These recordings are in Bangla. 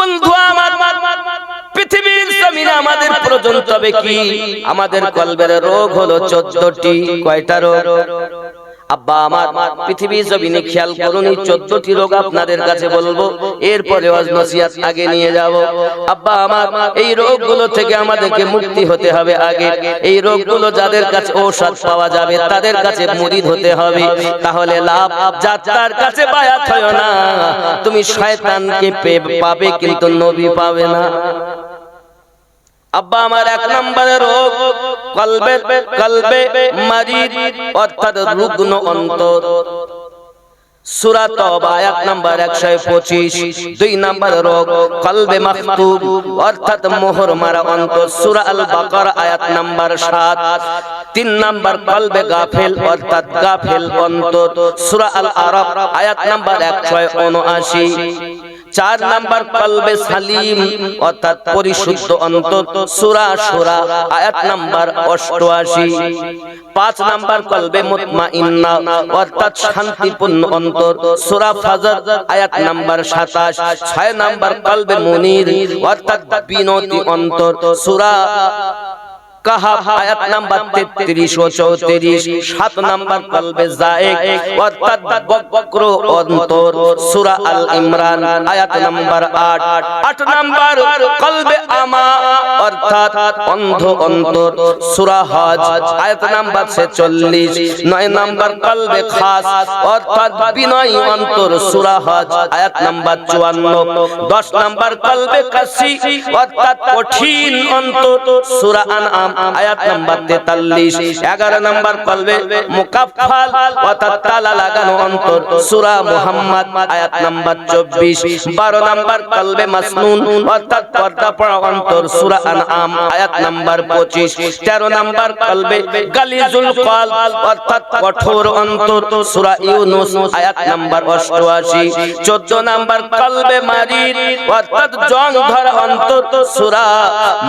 বন্ধু আমার পৃথিবীর আমাদের প্রয়োজন আমাদের কলবের রোগ হলো চোদ্দটি? কয়টা রোগ? আব্বা আমার, পৃথিবীর জমিনে খেয়াল করুন, এই চোদ্দটি রোগ আপনাদের কাছে বলব। এরপরে নসিহাত আগে নিয়ে যাব। আব্বা আমার, এই রোগগুলো থেকে আমাদেরকে মুক্তি হতে হবে আগে। এই রোগগুলো যাদের কাছে ঔষধ পাওয়া যাবে, তাদের কাছে মুরিদ হতে হবে। তাহলে লাভ যাত্রার কাছে বায়াত হয় না। তুমি শয়তানকে পাবে কিন্তু নবী পাবে না। আব্বা আমার এক নম্বরে রোগ, কলবে কলবে মারিদ অর্থাৎ রুগ্ন অন্তর। সূরা তওবা আয়াত নাম্বার 125 দুই নাম্বার রোগ, কলবে মাকতুব অর্থাৎ মোহর মারা অন্তর। সূরা আল বাকারা আয়াত নাম্বার 7 তিন গাফেল গাফেল আল আয়াত নাম্বার 179 চার নাম্বার কলবে সালিম, অর্থাৎ পরিশুদ্ধ অন্তর সূরা সূরা, আয়াত নাম্বার 88 পাঁচ নাম্বার কলবে মুতমাইন্না, অর্থাৎ শান্তিপূর্ণ অন্তর, সূরা ফাজর, আয়াত নাম্বার 27 ছয় নাম্বার কলবে মুনির, অর্থাৎ বিনতি অন্তর, সূরা কাহাব আয়াত নাম্বার 33 ও 34 সাত কলবে আয়াত নাম্বার 8 আট নাম্বার কলবে আমা, অর্থাৎ অন্ধ অন্তর, সূরা হজ, আয়াত নাম্বার 46 নয় নাম্বার কলবে খাস, অর্থাৎ বিনয় অন্তর, সূরা আয়াত নাম্বার 54 দশ নাম্বার কলবে কাসি অর্থাৎ কঠিন অন্তর, সূরা আয়াত নাম্বার 43 11 নাম্বার কলবে, মুকাফফাল অর্থাৎ তালা লাগানো অন্তর, সূরা মুহাম্মদ, আয়াত নাম্বার 24 12 নাম্বার কলবে মাসনুন, অর্থাৎ পর্দা পড়া অন্তর, সূরা আনআম, আয়াত নাম্বার 25 13 নাম্বার কলবে গালিজুল কলব অর্থাৎ কঠোর অন্তর, সূরা ইউনূস, আয়াত নাম্বার 88 14 নাম্বার কলবে মারিদ অর্থাৎ জং ধরা অন্তর, সূরা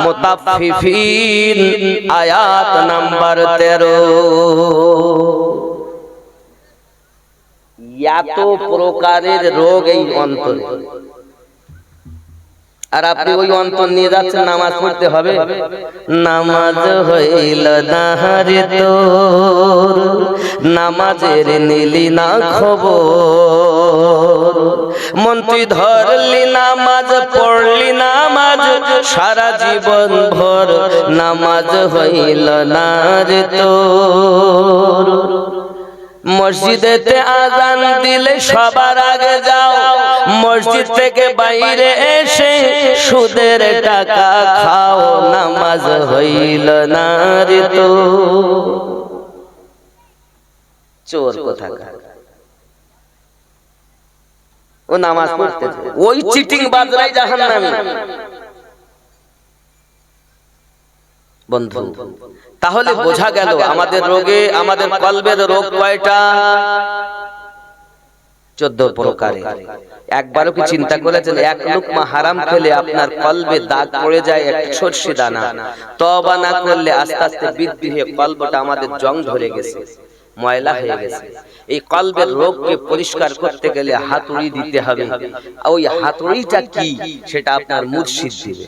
মুতাফফিফিন। আয়াত নাম্বার 13 এত প্রকারের রোগ এই অন্তরে। আর আপনি ওই অন্তর নিয়ে যাচ্ছেন, নামাজ পড়তে হবে। নামাজ হইল নাহারে তোর, নামাজের নিলি না খবর। মন তুই ধরলি নামাজ, পড়লি নামাজ, সারা জীবন ভর, নামাজ হইল না রে তোর। মসজিদেতে আজান দিলে সবার আগে যাও। মসজিদ থেকে বাইরে এসে সুদের টাকা খাও, নামাজ হইল না রে তো চোর কোথাকার। ও নামাজ পড়তে ওই চিটিং বাজরাই জাহান্নামী। বন্ধু, তাহলে বোঝা গেল আমাদের রোগে, আমাদের কলবের রোগ কয়টা? চোদ্দ প্রকারে। একবারও কি চিন্তা করেছেন, এক লুকমা হারাম খেলে আপনার কলবে দাগ পড়ে যায় এক সর্ষে দানা। তবা না করলে আস্তে আস্তে কলবটা আমাদের জং ধরে গেছে, ময়লা হয়ে গেছে। এই কলবের রোগকে পরিষ্কার করতে গেলে হাতুড়ি দিতে হবে। ওই হাতুড়িটা কি, সেটা আপনার মুর্শিদ দিবে।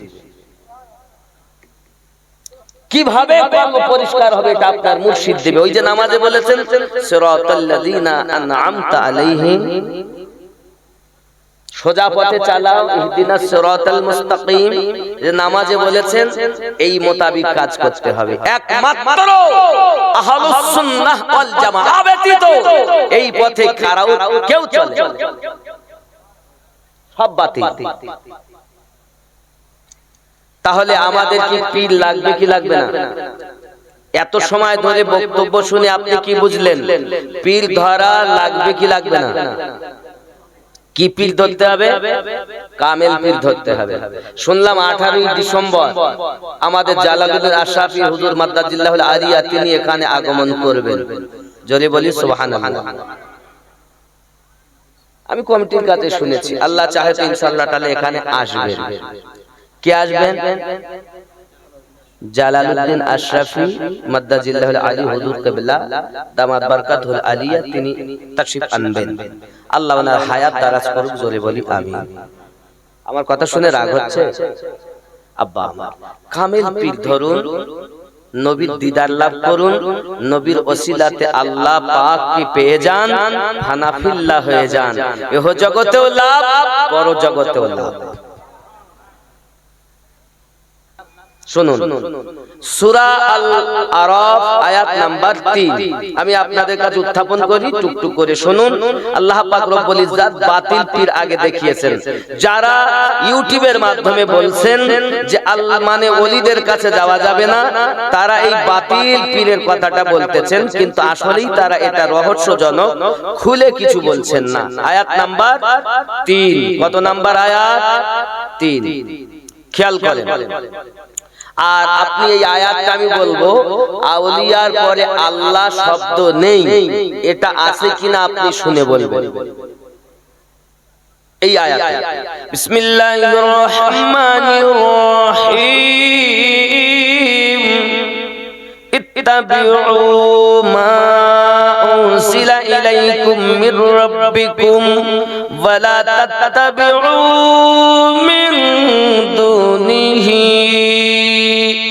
কীভাবে কর্ম পরিষ্কার হবে এটা আপনার মুর্শিদ দেবে। ওই যে নামাজে বলেছেন সিরাতাল্লাযীনা আনআমতা আলাইহিম। সোজা পথে চালাও ইহদিনাস সিরাতাল মুস্তাকিম। যে নামাজে বলেছেন এই মোতাবিক কাজ করতে হবে। একমাত্র আহলুস সুন্নাহ ওয়াল জামাআহ ব্যতীত এই পথে কারাও কেউ চলে সব বাতিল। তাহলে আমাদের কি পীর লাগবে কি লাগবে না? এত সময় ধরে বক্তব্য শুনে আপনি কি বুঝলেন? পীর ধরা লাগবে কি লাগবে না? কি পীর ধরতে হবে? কামেল পীর ধরতে হবে। শুনলাম আঠারোই ডিসেম্বর। আমাদের জালালুদ্দিন আশরাফি হুজুর মাদ্দাজিল্লাহ আরিয়া তিনি এখানে আগমন করবেন। জোরে বলি সুবহানাল্লাহ। আমি কমিটির কাছে শুনেছি। আল্লাহ চাহে তো ইনশাআল্লাহ তাআলা এখানে আসবেন। কে আসবেন? আশরাফি আলী হুজুর বরকাতুল আলিয়া তিনি আনবেন। আল্লাহ ওনার হায়াত দারাজ করুক, জোরে বলি আমিন। আমার কথা শুনে রাগ হচ্ছে? আব্বা কামেল পীর ধরুন, নবীর দিদার লাভ করুন, নবীর ওসিলাতে আল্লাহ পাক কি পেয়ে যান? হানাফিল্লাহ হয়ে যান। এহ জগতেও লাভ পর জগতেও লাভ। শুনুন। সুরা আল আরাফ আয়াত নাম্বার 3 আমি আপনাদের কাছে উত্থাপন করি, টুকটুক করে শুনুন। আল্লাহ পাক রব্বুল ইজ্জাত বাতিল পীর আগে দেখিয়েছেন। যারা ইউটিউবের মাধ্যমে বলছেন যে আল্লাহ মানে ওলিদের কাছে যাওয়া যাবে না, তারা এই বাতিল পীরের কথাটা বলতেছেন, কিন্তু আসলেই তারা এটা রহস্যজনক, খুলে কিছু বলছেন না। আয়াত নাম্বার 3 কত নাম্বার আয়াত? 3 খেয়াল করেন। আর আপনি এই আয়াতটা আমি বলব আউলিয়ার পরে আল্লাহ শব্দ নেই এটা আছে কিনা আপনি শুনে বলবেন। এই আয়াত। বিসমিল্লাহির রহমানির রহিম ইত্তাবিউ أرسل إليكم من ربكم ولا تتبعوا من دونه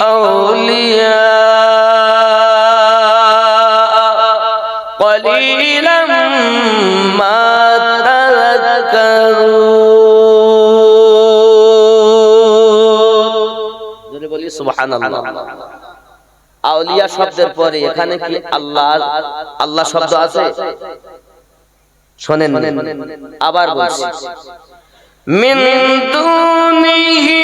أولياء. قليلا ما تذكرون. سبحان الله. আউলিয়া শব্দের পরে এখানে কি আল্লাহ আল্লাহ শব্দ আছে শোনেন আবার বলছি মিন দুনিহি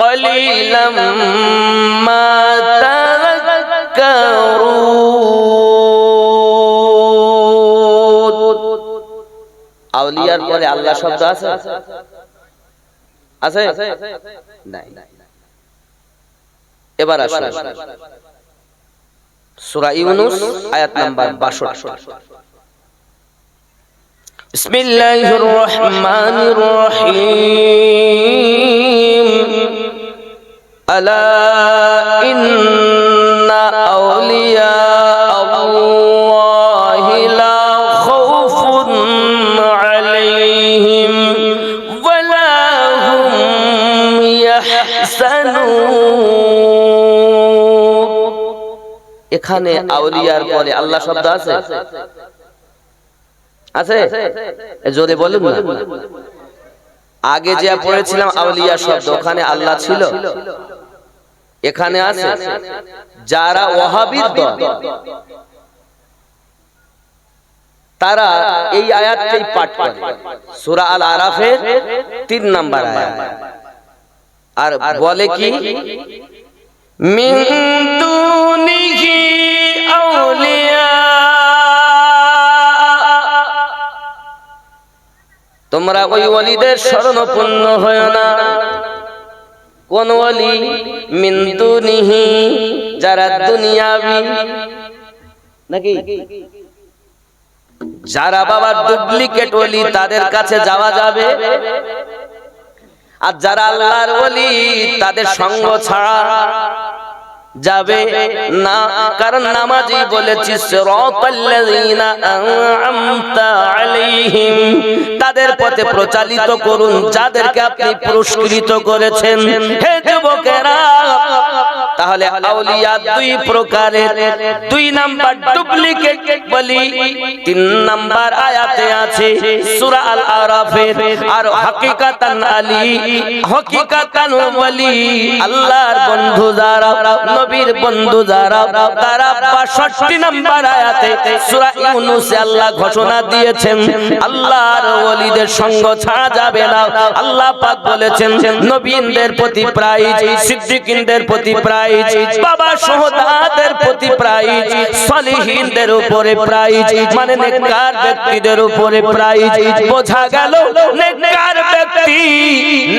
قليلا ما تذكرون আউলিয়ার পরে আল্লাহ শব্দ আছে আছে? নাই। এবার আসুন সূরা ইউনুস আয়াত নাম্বার 62 বিসমিল্লাহির রহমানির রহিম। আলা ইন্না এখানে আউলিয়ার পরে আল্লাহ শব্দ আছে? আছে। জোরে বলুন আগে যে পড়েছিলাম আউলিয়া শব্দ ওখানে আল্লাহ ছিল। এখানে আছে? যারা ওয়াহাবির দল। তারা এই আয়াতটাই পাঠ করে। সূরা আল আরাফের 3 নাম্বার আয়াত। আর বলে কি? তোমরা ওই ওলিদের শরণপূর্ণ হয় না। কোন ওলি মিন দুনিহি, যারা দুনিয়াবি। নাকি? যারা বাবার ডুপ্লিকেট ওলি তাদের কাছে যাওয়া যাবে। আর যারা আল্লাহর ওলি তাদের সঙ্গ ছাড়া যাবে না। কারণ নামাজি বলেছি তাদের পথে প্রচালিত করুন যাদেরকে আপনি পুরস্কৃত করেছেন। হে যুবকেরা তাহলে আউলিয়া দুই প্রকারের দুই নাম্বার ডুপ্লিকেট বলি তিন নাম্বার আয়াতে আছে সূরা আল আরাফের আর হাকিকাতান আলী হাকিকাতান ওয়ালি আল্লাহর বন্ধু যারা নবীর বন্ধু যারা, তারা 62 নাম্বার আয়াতে সূরা ইউনূসে আল্লাহ ঘোষণা দিয়েছেন, আল্লাহর ওলিদের সঙ্গ ছাড়া যাবে না। আল্লাহ পাক বলেছেন, নবীনদের প্রতি প্রাইজ সিদ্দিকিনদের প্রতি প্রাইজ বাবা শহদাদের প্রতি প্রাইজ সলিহিনদের উপরে প্রাইজ মানে নেককার ব্যক্তিদের উপরে প্রাইজ বোঝা গেল, নেককার ব্যক্তি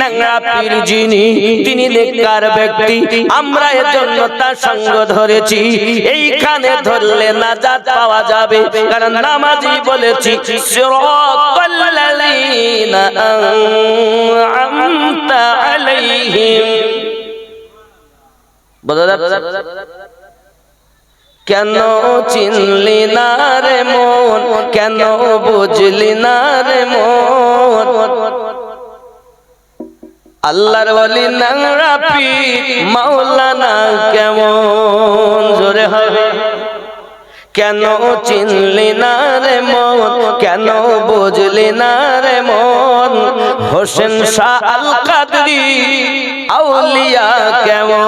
নাংরা পীর যিনি তিনি নেককার ব্যক্তি। আমরা এর জন্য তার সঙ্গ ধরেছি, এইখানে ধরলে নাজাত পাওয়া যাবে। কারণ নামাজি বলেছি কেন চিনলি না রে মন? কেন বুঝলি না রে মন? আল্লাহর ওলি নাংরা পীর, মাওলানা কেমন জোরে হবে? কেন চিনলি না রে মন? কেন বুঝলি না রে মন? হোসেন শাহ আল কাদরি আউলিয়া কেমন?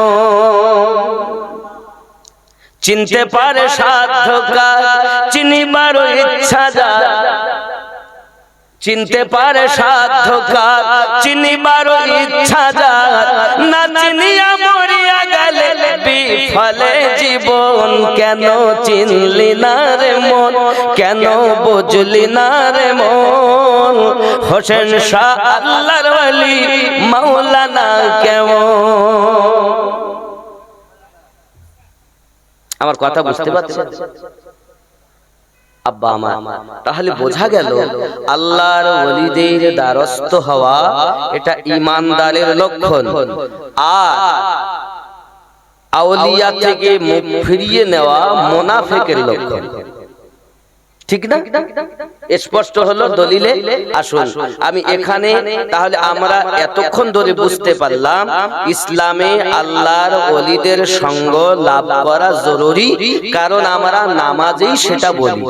চিনতে পারে সাধ্য কাজ, চিনিবার ইচ্ছা যায় চিনতে পারে সাধ্য কাজ চিনিবার ইচ্ছা যায় না চিনিয়া মরিয়া গেলে বিফলে জীবন। কেন চিনলি না রে মন? কেন বুঝলি না রে মন? হোসেন শাহ আল্লাহর ওলি মাওলানা কেমন? আমার কথা বুঝতে পারছেন আব্বা আমার তাহলে বোঝা গেল আল্লাহর ওলিদের দ্বারস্থ হওয়া এটা ইমানদারের লক্ষণ। আর আউলিয়া থেকে মুখ ফিরিয়ে নেওয়া মোনাফেকের লক্ষণ। ঠিক না? স্পষ্ট হলো দলিলে, আসুন, আমি এখানে, তাহলে আমরা এতক্ষণ ধরে বুঝতে পারলাম ইসলামে আল্লাহর ওলিদের সঙ্গ লাভ করা জরুরি, কারণ আমরা নামাজেই সেটা বলি।